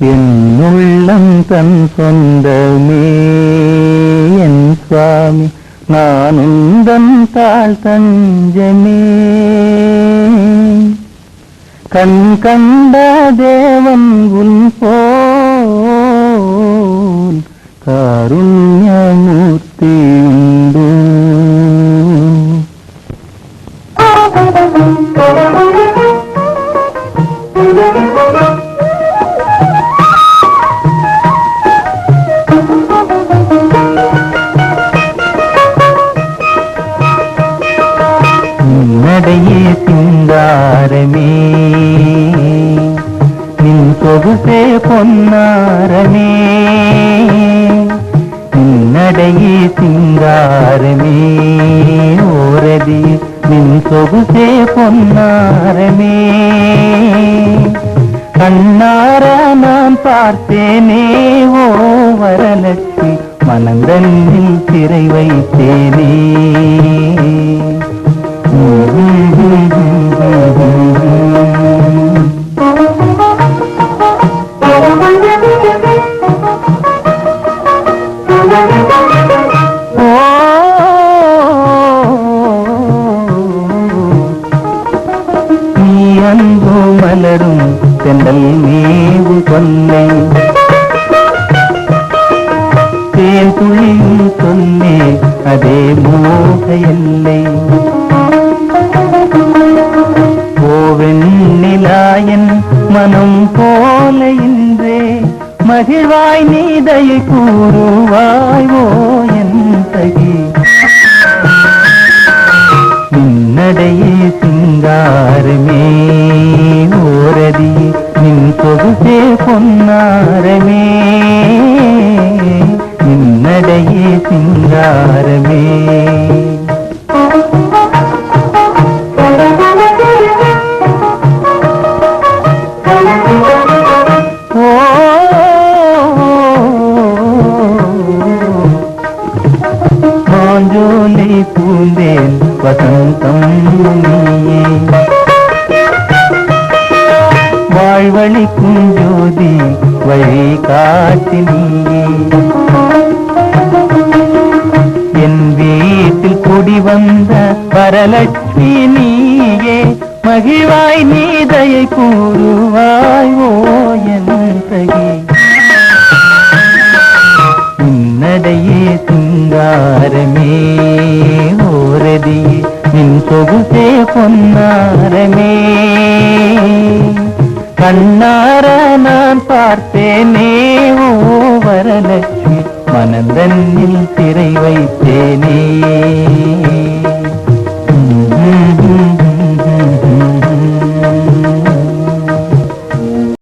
എന്നുള്ളം തൻ സ്വന്തമേ എൻ സ്വാമി നാനുന്തൻ താൾ തഞ്ചമേ കൺ കണ്ട ദേവൻ പോൽ കാരുണ്യമൂർത്തിയുണ്ടോ நின் சொகுசே பொன்னாரமே நடையே சிங்காரமே ஓரதி நின் சொகுசே பொன்னாரமே கண்ணார நான் பார்த்தேனே ஓ வரலட்சி மனந்தன்னில் திரை வைத்தேனே. அன்பு மலரும் தென்றல் மீது கொல்லை தேன் துளியும் சொன்னே அதே மோக எல்லை. ஓவெண்ணிலாயன் மனம் போல இன்றே. மகிழ்வாய் நீதையை கூறுவாய் ஓ என் தகி நின்னடையே சிங்காரமே ஓரதி நின் சொகுசே பொன்னாரமே நின்னடையே சிங்காரமே Thank you. மாஞ்சோலை பூந்தேன் வசந்தம் நீயே. வாழ்வழிக்கும் ஜோதி வழி காட்டி நீயே. என் வீட்டில் குடி வந்த வரலட்சுமி நீயே. மகிழ்வாய் நீதையை கூறுவாய் ஓ என் தகி சிங்காரமே ஓரதி நின் சொகுசே பொன்னாரமே. கண்ணார நான் பார்த்தேனே ஓ வரலட்சுமி மனந்தன்னில் சிறை வைத்தேனே.